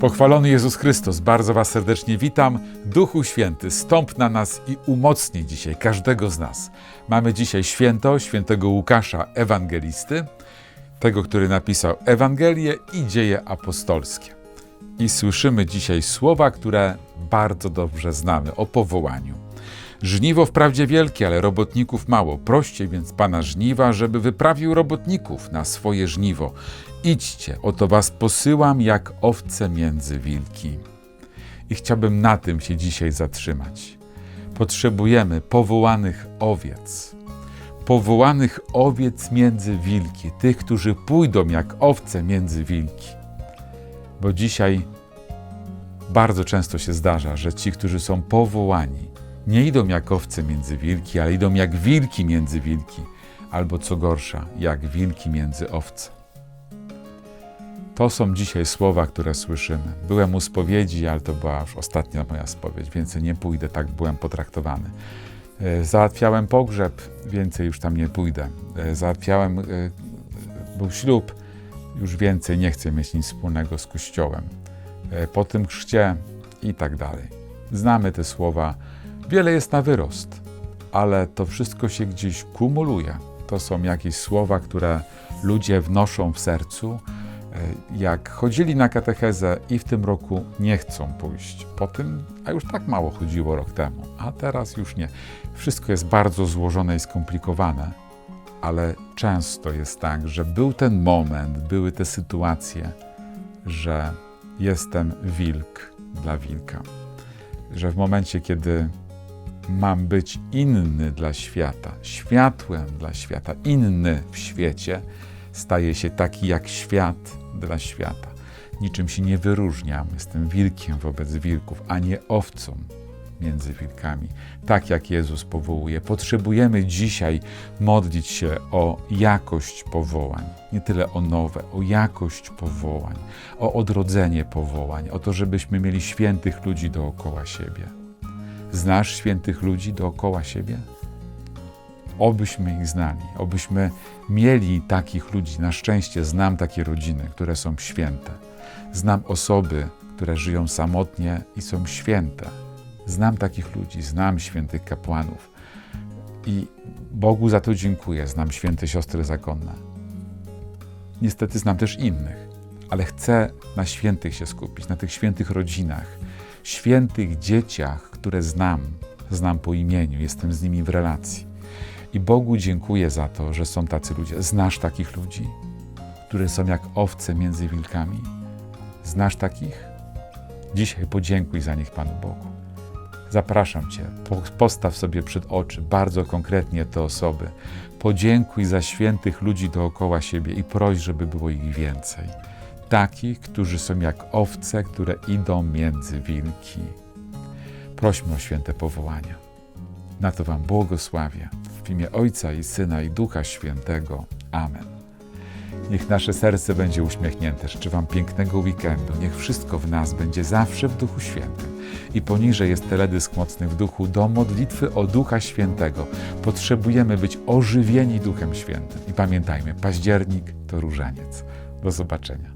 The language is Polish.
Pochwalony Jezus Chrystus, bardzo Was serdecznie witam. Duchu Święty, stąp na nas i umocnij dzisiaj każdego z nas. Mamy dzisiaj święto świętego Łukasza Ewangelisty, tego, który napisał Ewangelię i dzieje apostolskie. I słyszymy dzisiaj słowa, które bardzo dobrze znamy o powołaniu. Żniwo wprawdzie wielkie, ale robotników mało. Proście więc Pana żniwa, żeby wyprawił robotników na swoje żniwo. Idźcie, oto was posyłam jak owce między wilki. I chciałbym na tym się dzisiaj zatrzymać. Potrzebujemy powołanych owiec. Powołanych owiec między wilki, tych, którzy pójdą jak owce między wilki. Bo dzisiaj bardzo często się zdarza, że ci, którzy są powołani, nie idą jak owce między wilki, ale idą jak wilki między wilki, albo co gorsza, jak wilki między owce. To są dzisiaj słowa, które słyszymy. Byłem u spowiedzi, ale to była już ostatnia moja spowiedź, więcej nie pójdę, tak byłem potraktowany. E, Załatwiałem pogrzeb, więcej już tam nie pójdę. E, Załatwiałem, e, był ślub, już więcej nie chcę mieć nic wspólnego z Kościołem. Po tym chrzcie i tak dalej. Znamy te słowa. Wiele jest na wyrost, ale to wszystko się gdzieś kumuluje. To są jakieś słowa, które ludzie wnoszą w sercu, E, jak chodzili na katechezę i w tym roku nie chcą pójść. Po tym, a już tak mało chodziło rok temu, a teraz już nie. Wszystko jest bardzo złożone i skomplikowane, ale często jest tak, że był ten moment, były te sytuacje, że jestem wilk dla wilka. Że w momencie, kiedy mam być inny dla świata, światłem dla świata, inny w świecie, staje się taki jak świat dla świata. Niczym się nie wyróżniam. Jestem wilkiem wobec wilków, a nie owcą między wilkami. Tak jak Jezus powołuje. Potrzebujemy dzisiaj modlić się o jakość powołań. Nie tyle o nowe, o jakość powołań, o odrodzenie powołań, o to, żebyśmy mieli świętych ludzi dookoła siebie. Znasz świętych ludzi dookoła siebie? Obyśmy ich znali, obyśmy mieli takich ludzi. Na szczęście znam takie rodziny, które są święte. Znam osoby, które żyją samotnie i są święte. Znam takich ludzi, znam świętych kapłanów. I Bogu za to dziękuję. Znam święte siostry zakonne. Niestety znam też innych, ale chcę na świętych się skupić, na tych świętych rodzinach, świętych dzieciach, które znam, znam po imieniu, jestem z nimi w relacji. I Bogu dziękuję za to, że są tacy ludzie. Znasz takich ludzi, które są jak owce między wilkami? Znasz takich? Dzisiaj podziękuj za nich Panu Bogu. Zapraszam Cię, po- postaw sobie przed oczy bardzo konkretnie te osoby. Podziękuj za świętych ludzi dookoła siebie i proś, żeby było ich więcej. Takich, którzy są jak owce, które idą między wilki. Prośmy o święte powołania. Na to Wam błogosławię. W imię Ojca i Syna i Ducha Świętego. Amen. Niech nasze serce będzie uśmiechnięte. Życzę Wam pięknego weekendu. Niech wszystko w nas będzie zawsze w Duchu Świętym. I poniżej jest teledysk mocny w duchu do modlitwy o Ducha Świętego. Potrzebujemy być ożywieni Duchem Świętym. I pamiętajmy, październik to różaniec. Do zobaczenia.